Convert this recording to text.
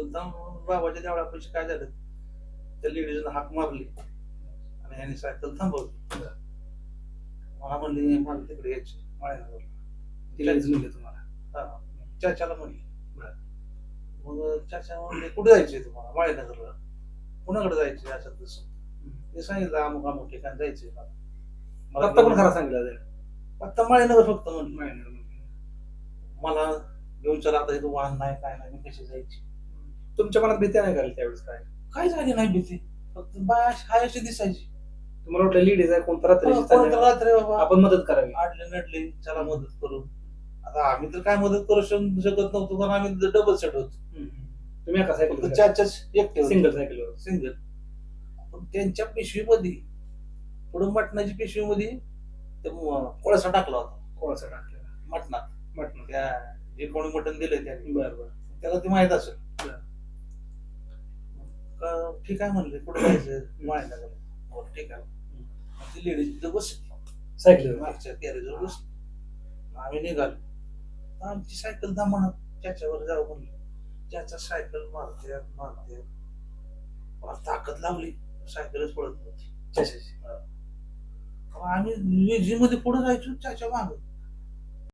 सुलतान बाबाच्या देवळापाशी काय झालं? त्या लेडीजनं हाक मारली. आणि ह्याने सायकल थांबवली. मला म्हणली मला तिकडे यायची माळ्यानगरला तिला म्हणले तुम्हाला. हा. चाच्याला म्हणली. मग चाचा म्हणले कुठे जायचंय तुम्हाला? माळेनगरला कुणाकडे जायचे असं तसं ते सांगितलं अमुक अमुक ठिकाण जायचंय मला. मला आता पण खरा सांगितलं जाईल फक्त माळेनगर फक्त म्हणलं. मला घेऊन चला आता इथं वाहन नाही काय नाही मी कशी जायची? तुमच्या मनात भीती नाही करायला त्यावेळेस काय? काय झाली नाही भीती? फक्त बाय हाय अशी दिसायची. तुम्हाला वाटलं लेडीज आहे कोणता रात्री तर रात्री बाबा? आपण मदत करावी. आडले नडले चला मदत करू. आता आम्ही तर काय मदत करू शक- शकत नव्हतो कारण आम्ही डबल सेट होतो. तुम्ही एका फक्त सायकल चारच्याच एकटे सिंगल सायकलवर सिंगल पण त्यांच्या पिशवीमध्ये पुढे मटणाची पिशवीमध्ये ते म- कोळसा टाकला होता. कोळसा टाकलेला मटणात. म्हटलं त्या जे कोणी मटण दिलंय त्याने. बरं बरं. त्याला ते माहीत असेल. ठीक आहे म्हणले कुठे जायचं? माहिती हो ठीक आहे. मग ती लेडीज तिथं बसली. सायकलवर मागच्या गॅरेजवर बसली. आम्ही निघालो. आमची सायकल थांबणार त्याच्यावर जाऊ म्हणलं. त्याचा सायकल मारते मारते मला ताकद लावली सायकलच पडत नव्हती. आम्ही मध्ये पुढे जायचो त्याच्या माग.